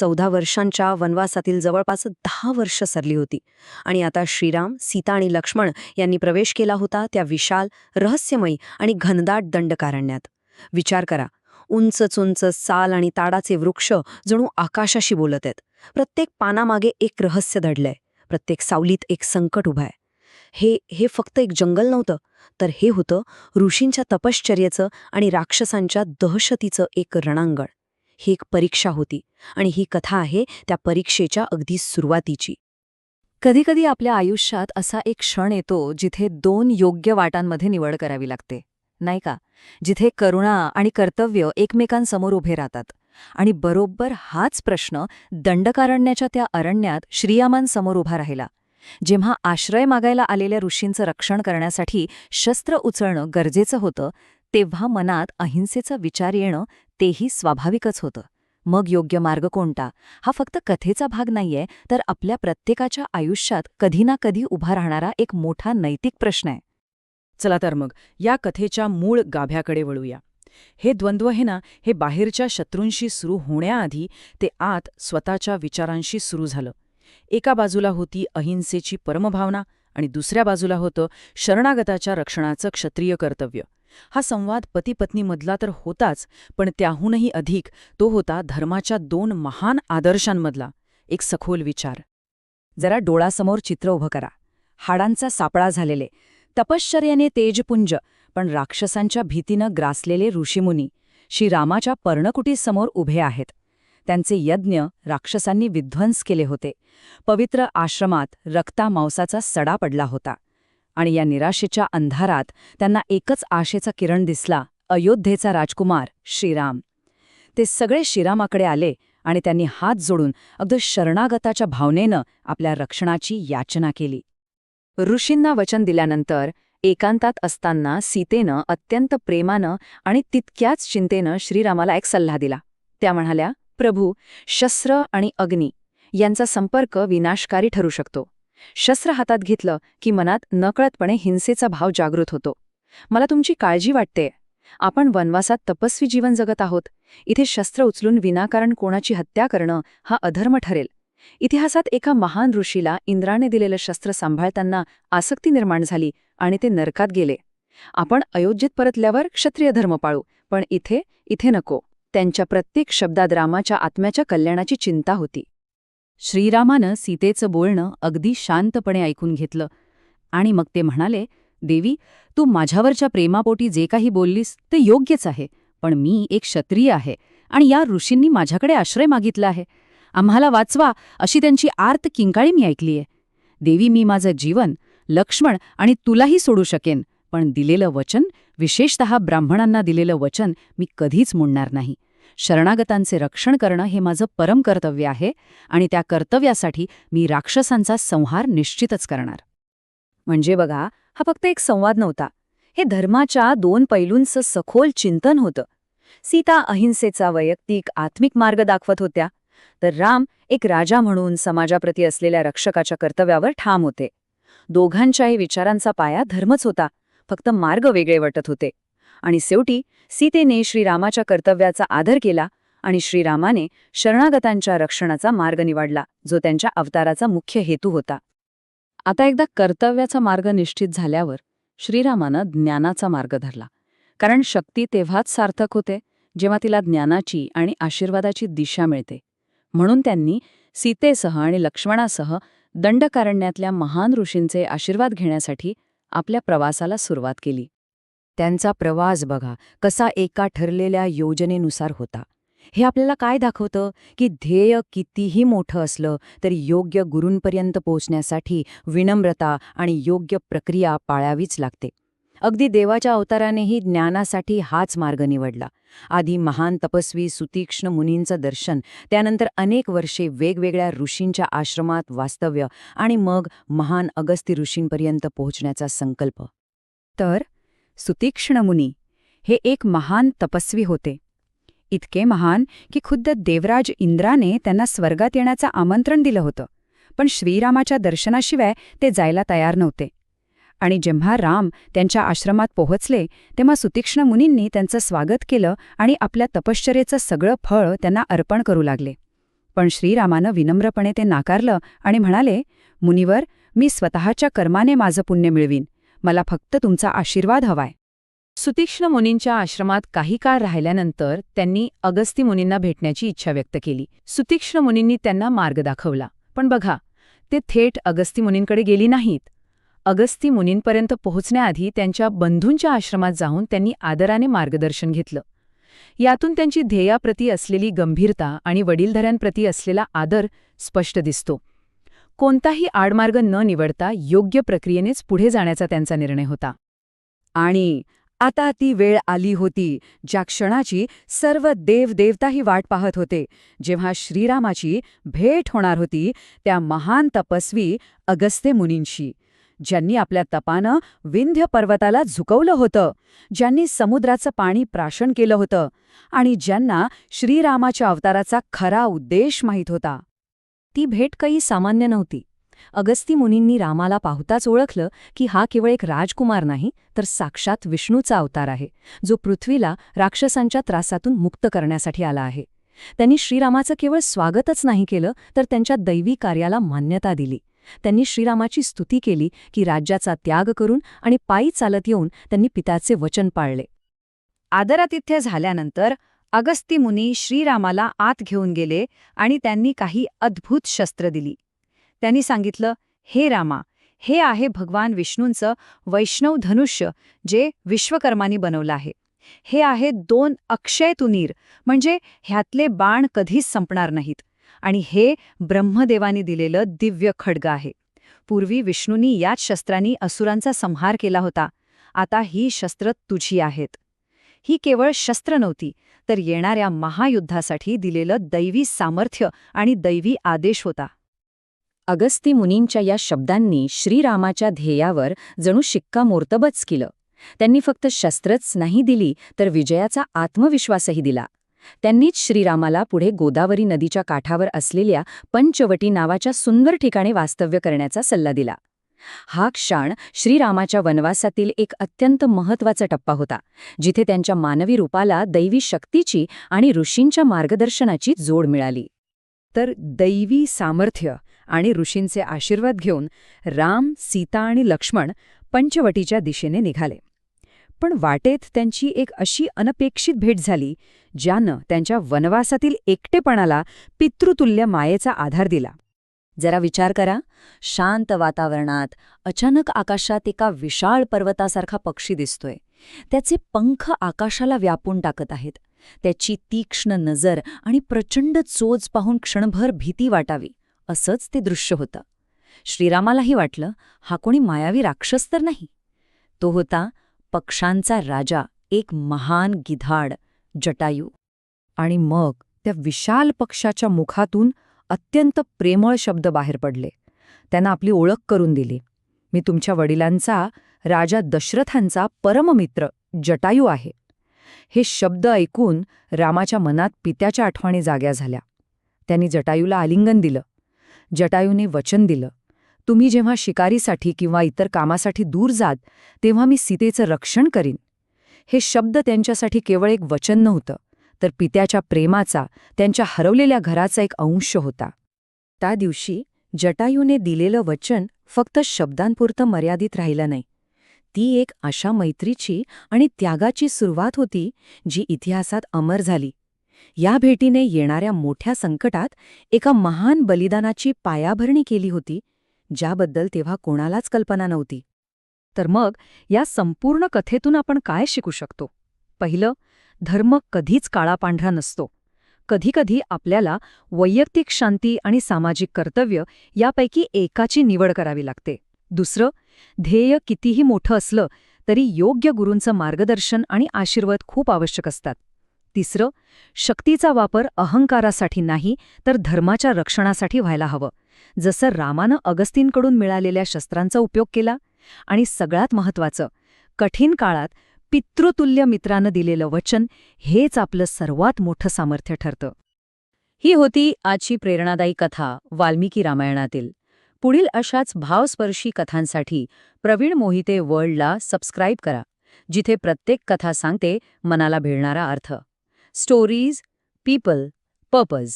चौदा वर्षांच्या वनवासातील जवळपास दहा वर्ष सरली होती. आणि आता श्रीराम सीता आणि लक्ष्मण यांनी प्रवेश केला होता त्या विशाल रहस्यमयी आणि घनदाट दंडकारण्यात. विचार करा. उंच उंच साल आणि ताडाचे वृक्ष जणू आकाशाशी बोलत आहेत. प्रत्येक पानामागे एक रहस्य दडलंय. प्रत्येक सावलीत एक संकट उभं आहे. हे हे फक्त एक जंगल नव्हतं तर हे होतं ऋषींच्या तपश्चर्याचं आणि राक्षसांच्या दहशतीचं एक रणांगण. ही एक परीक्षा होती आणि ही कथा आहे त्या परीक्षेच्या अगदी सुरुवातीची. कधीकधी आपल्या आयुष्यात असा एक क्षण येतो जिथे दोन योग्य वाटांमध्ये निवड करावी लागते नाही का? जिथे करुणा आणि कर्तव्य एकमेकांसमोर उभे राहतात आणि बरोबर हाच प्रश्न दंडकारण्याच्या त्या अरण्यात श्रीयामांसमोर उभा राहिला जेव्हा आश्रय मागायला आलेल्या ऋषींचं रक्षण करण्यासाठी शस्त्र उचलणं गरजेचं होतं तेव्हा मनात अहिंसेचा विचार येणं तेही स्वाभाविकच होतं. मग योग्य मार्ग कोणता? हा फक्त कथेचा भाग नाहीये तर आपल्या प्रत्येकाच्या आयुष्यात कधी ना कधी उभा राहणारा एक मोठा नैतिक प्रश्न आहे. चला तर मग या कथेच्या मूळ गाभ्याकडे वळूया. हे द्वंद्व हे ना हे बाहेरच्या शत्रूंशी सुरू होण्याआधी ते आत स्वतःच्या विचारांशी सुरू झालं. एका बाजूला होती अहिंसेची परमभावना आणि दुसऱ्या बाजूला होतं शरणागताच्या रक्षणाचं क्षत्रिय कर्तव्य. हा संवाद पतीपत्नीमधला तर होताच पण त्याहूनही अधिक तो होता धर्माच्या दोन महान आदर्शांमधला. एक सखोल विचार. जरा डोळासमोर चित्र उभं करा. हाडांचा सापळा झालेले. तपश्चर्याने तेजपुंज पण राक्षसांच्या भीतीनं ग्रासलेले ऋषीमुनी श्रीरामाच्या पर्णकुटीसमोर उभे आहेत. त्यांचे यज्ञ राक्षसांनी विध्वंस केले होते. पवित्र आश्रमात रक्ता मांसाचा सडा पडला होता. आणि या निराशेच्या अंधारात त्यांना एकच आशेचा किरण दिसला अयोध्येचा राजकुमार श्रीराम. ते सगळे श्रीरामाकडे आले आणि त्यांनी हात जोडून अगदी शरणागताच्या भावनेनं आपल्या रक्षणाची याचना केली. ऋषींना वचन दिल्यानंतर एकांतात असताना सीतेनं अत्यंत प्रेमानं आणि तितक्याच चिंतेनं श्रीरामाला एक सल्ला दिला. त्या म्हणाल्या प्रभू शस्त्र आणि अग्नी यांचा संपर्क विनाशकारी ठरू शकतो. शस्त्र हातात घेतलं की मनात नकळतपणे हिंसेचा भाव जागृत होतो. मला तुमची काळजी वाटते आपण वनवासात तपस्वी जीवन जगत आहोत. इथे शस्त्र उचलून विनाकारण कोणाची हत्या करणं हा अधर्म ठरेल. इतिहासात एका महान ऋषीला इंद्राने दिलेलं शस्त्र सांभाळताना आसक्ती निर्माण झाली आणि ते नरकात गेले. आपण अयोध्येत परतल्यावर क्षत्रिय धर्म पाळू पण इथे इथे नको. त्यांच्या प्रत्येक शब्दात रामाच्या आत्म्याच्या कल्याणाची चिंता होती. श्रीरामानं सीतेचं बोलणं अगदी शांतपणे ऐकून घेतलं. आणि मग ते म्हणाले देवी तू माझ्यावरच्या प्रेमापोटी जे काही बोललीस ते योग्यच आहे पण मी एक क्षत्रिय आहे आणि या ऋषींनी माझ्याकडे आश्रय मागितला आहे. आम्हाला वाचवा अशी त्यांची आर्त किंकाळी मी ऐकलीये देवी मी माझं जीवन लक्ष्मण आणि तुलाही सोडू शकेन पण दिलेलं वचन विशेषतः ब्राह्मणांना दिलेलं वचन मी कधीच मोडणार नाही. शरणागतांचे रक्षण करणं हे माझं परम कर्तव्य आहे आणि त्या कर्तव्यासाठी मी राक्षसांचा संहार निश्चितच करणार. म्हणजे बघा हा फक्त एक संवाद नव्हता. हे धर्माच्या दोन पैलूंचं सखोल चिंतन होतं. सीता अहिंसेचा वैयक्तिक आत्मिक मार्ग दाखवत होत्या तर राम एक राजा म्हणून समाजाप्रती असलेल्या रक्षकाच्या कर्तव्यावर ठाम होते. दोघांच्याही विचारांचा पाया धर्मच होता फक्त मार्ग वेगळे वाटत होते. आणि शेवटी सीतेने श्रीरामाच्या कर्तव्याचा आदर केला आणि श्रीरामाने शरणागतांच्या रक्षणाचा मार्ग निवडला जो त्यांच्या अवताराचा मुख्य हेतू होता. आता एकदा कर्तव्याचा मार्ग निश्चित झाल्यावर श्रीरामानं ज्ञानाचा मार्ग धरला. कारण शक्ती तेव्हाच सार्थक होते जेव्हा तिला ज्ञानाची आणि आशीर्वादाची दिशा मिळते. म्हणून त्यांनी सीतेसह आणि लक्ष्मणासह दंडकारण्यातल्या महान ऋषींचे आशीर्वाद घेण्यासाठी आपल्या प्रवासाला सुरुवात केली. त्यांचा प्रवास बघा कसा एका ठरलेल्या योजनेनुसार होता. हे आपल्याला काय दाखवतं? की ध्येय कितीही मोठं असलं तरी योग्य गुरूंपर्यंत पोहोचण्यासाठी विनम्रता आणि योग्य प्रक्रिया पाळावीच लागते. अगदी देवाच्या अवतारानेही ज्ञानासाठी हाच मार्ग निवडला. आधी महान तपस्वी सुतीक्ष्ण मुनींचं दर्शन त्यानंतर अनेक वर्षे वेगवेगळ्या ऋषींच्या आश्रमात वास्तव्य आणि मग महान अगस्ती ऋषींपर्यंत पोहोचण्याचा संकल्प. तर सुतीक्ष्ण मुनी हे एक महान तपस्वी होते. इतके महान की खुद्द देवराज इंद्राने त्यांना स्वर्गात येण्याचं आमंत्रण दिलं होतं पण श्रीरामाच्या दर्शनाशिवाय ते जायला तयार नव्हते. आणि जेव्हा राम त्यांच्या आश्रमात पोहोचले तेव्हा सुतीक्ष्ण मुनींनी त्यांचं स्वागत केलं आणि आपल्या तपश्चरेचं सगळं फळ त्यांना अर्पण करू लागले. पण श्रीरामानं विनम्रपणे ते नाकारलं आणि म्हणाले मुनिवर मी स्वतःच्या कर्माने माझं पुण्य मिळवीन. मला फक्त तुमचा आशीर्वाद हवाय. सुतीक्ष्ण मुनींच्या आश्रमात काही काळ राहिल्यानंतर त्यांनी अगस्ती मुनींना भेटण्याची इच्छा व्यक्त केली. सुतीक्ष्ण मुनींनी त्यांना मार्ग दाखवला. पण बघा ते थेट अगस्ती मुनींकडे गेली नाहीत. अगस्ती मुनींपर्यंत पोहोचण्याआधी त्यांच्या बंधूंच्या आश्रमात जाऊन त्यांनी आदराने मार्गदर्शन घेतलं. यातून त्यांची ध्येयाप्रती असलेली गंभीरता आणि वडीलधऱ्यांप्रती असलेला आदर स्पष्ट दिसतो. कोणताही आडमार्ग न निवडता योग्य प्रक्रियेनेच पुढे जाण्याचा त्यांचा निर्णय होता. आणि आता ती वेळ आली होती ज्या क्षणाची सर्व देवदेवताही वाट पाहत होते. जेव्हा श्रीरामाची भेट होणार होती त्या महान तपस्वी अगस्ते मुनींशी ज्यांनी आपल्या तपानं विंध्य पर्वताला झुकवलं होतं ज्यांनी समुद्राचं पाणी प्राशन केलं होतं आणि ज्यांना श्रीरामाच्या अवताराचा खरा उद्देश माहीत होता. ती भेट काही सामान्य नव्हती. अगस्ती मुनींनी रामाला पाहताच ओळखलं की हा केवळ एक राजकुमार नाही तर साक्षात विष्णूचा अवतार आहे जो पृथ्वीला राक्षसांच्या त्रासातून मुक्त करण्यासाठी आला आहे. त्यांनी श्रीरामाचं केवळ स्वागतच नाही केलं तर त्यांच्या दैवी कार्याला मान्यता दिली. त्यांनी श्रीरामाची स्तुती केली की राज्याचा त्याग करून आणि पायी चालत येऊन त्यांनी पित्याचे वचन पाळले. आदरातिथ्य झाल्यानंतर अगस्ती मुनी श्रीरामाला आत घेऊन गेले आणि त्यांनी काही अद्भुत शस्त्र दिली. त्यांनी सांगितलं हे रामा हे आहे भगवान विष्णूंचं वैष्णव धनुष्य जे विश्वकर्मानी बनवलं आहे. हे आहे दोन अक्षय तुनीर म्हणजे ह्यातले बाण कधीच संपणार नाहीत. आणि हे ब्रह्मदेवानी दिलेलं दिव्य खड्ग आहे. पूर्वी विष्णूंनी याच शस्त्रांनी असुरांचा संहार केला होता. आता ही शस्त्र तुझी आहेत. ही केवळ शस्त्र नव्हती तर येणाऱ्या महायुद्धासाठी दिलेलं दैवी सामर्थ्य आणि दैवी आदेश होता. अगस्ती मुनींच्या या शब्दांनी श्रीरामाच्या ध्येयावर जणू शिक्कामोर्तबच केलं. त्यांनी फक्त शस्त्रच नाही दिली तर विजयाचा आत्मविश्वासही दिला. त्यांनीच श्रीरामाला पुढे गोदावरी नदीच्या काठावर असलेल्या पंचवटी नावाच्या सुंदर ठिकाणी वास्तव्य करण्याचा सल्ला दिला. हा क्षण श्रीरामाच्या वनवासातील एक अत्यंत महत्त्वाचा टप्पा होता जिथे त्यांच्या मानवी रूपाला दैवी शक्तीची आणि ऋषींच्या मार्गदर्शनाची जोड मिळाली. तर दैवी सामर्थ्य आणि ऋषींचे आशीर्वाद घेऊन राम सीता आणि लक्ष्मण पंचवटीच्या दिशेने निघाले. पण वाटेत त्यांची एक अशी अनपेक्षित भेट झाली ज्यानं त्यांच्या वनवासातील एकटेपणाला पितृतुल्य मायेचा आधार दिला. जरा विचार करा. शांत वातावरणात अचानक आकाशात एका विशाळ पर्वतासारखा पक्षी दिसतोय. त्याचे पंख आकाशाला व्यापून टाकत आहेत. त्याची तीक्ष्ण नजर आणि प्रचंड चोच पाहून क्षणभर भीती वाटावी. असंच ते दृश्य होतं. श्रीरामालाही वाटलं हा कोणी मायावी राक्षस तर नाही. तो होता पक्षांचा राजा एक महान गिधाड जटायू. आणि मग त्या विशाल पक्षाच्या मुखातून अत्यंत प्रेमळ शब्द बाहेर पडले. त्यांना आपली ओळख करून दिली. मी तुमच्या वडिलांचा राजा दशरथांचा परममित्र जटायू आहे. हे शब्द ऐकून रामाच्या मनात पित्याच्या आठवणी जाग्या झाल्या. त्यांनी जटायूला आलिंगन दिलं. जटायूने वचन दिलं. तुम्ही जेव्हा शिकारीसाठी किंवा इतर कामासाठी दूर जात तेव्हा मी सीतेचं रक्षण करीन. हे शब्द त्यांच्यासाठी केवळ एक वचन नव्हतं. तर पित्याच्या प्रेमाचा त्यांच्या हरवलेल्या घराचा एक अंश होता. त्या दिवशी जटायूने दिलेलं वचन फक्त शब्दांपुरतं मर्यादित राहिलं नाही. ती एक अशा मैत्रीची आणि त्यागाची सुरुवात होती जी इतिहासात अमर झाली. या भेटीने येणाऱ्या मोठ्या संकटात एका महान बलिदानाची पायाभरणी केली होती ज्याबद्दल तेव्हा कोणालाच कल्पना नव्हती. तर मग या संपूर्ण कथेतून आपण काय शिकू शकतो? पहिलं धर्म कधीच काळापांढरा नसतो. कधीकधी आपल्याला वैयक्तिक शांती आणि सामाजिक कर्तव्य यापैकी एकाची निवड करावी लागते. दुसरं ध्येय कितीही मोठं असलं तरी योग्य गुरूंचं मार्गदर्शन आणि आशीर्वाद खूप आवश्यक असतात. तिसरं शक्तीचा वापर अहंकारासाठी नाही तर धर्माच्या रक्षणासाठी व्हायला हवं. जसं रामानं अगस्तींकडून मिळालेल्या शस्त्रांचा उपयोग केला आणि सगळ्यात महत्वाचं कठीण काळात पितृतुल्य मित्रानं दिलेलं वचन हेच आपलं सर्वात मोठं सामर्थ्य ठरतं. ही होती आजची प्रेरणादायी कथा वाल्मिकी रामायणातील. पुढील अशाच भावस्पर्शी कथांसाठी प्रवीण मोहिते वर्ल्डला सबस्क्राईब करा जिथे प्रत्येक कथा सांगते मनाला भिडणारा अर्थ. Stories people purpose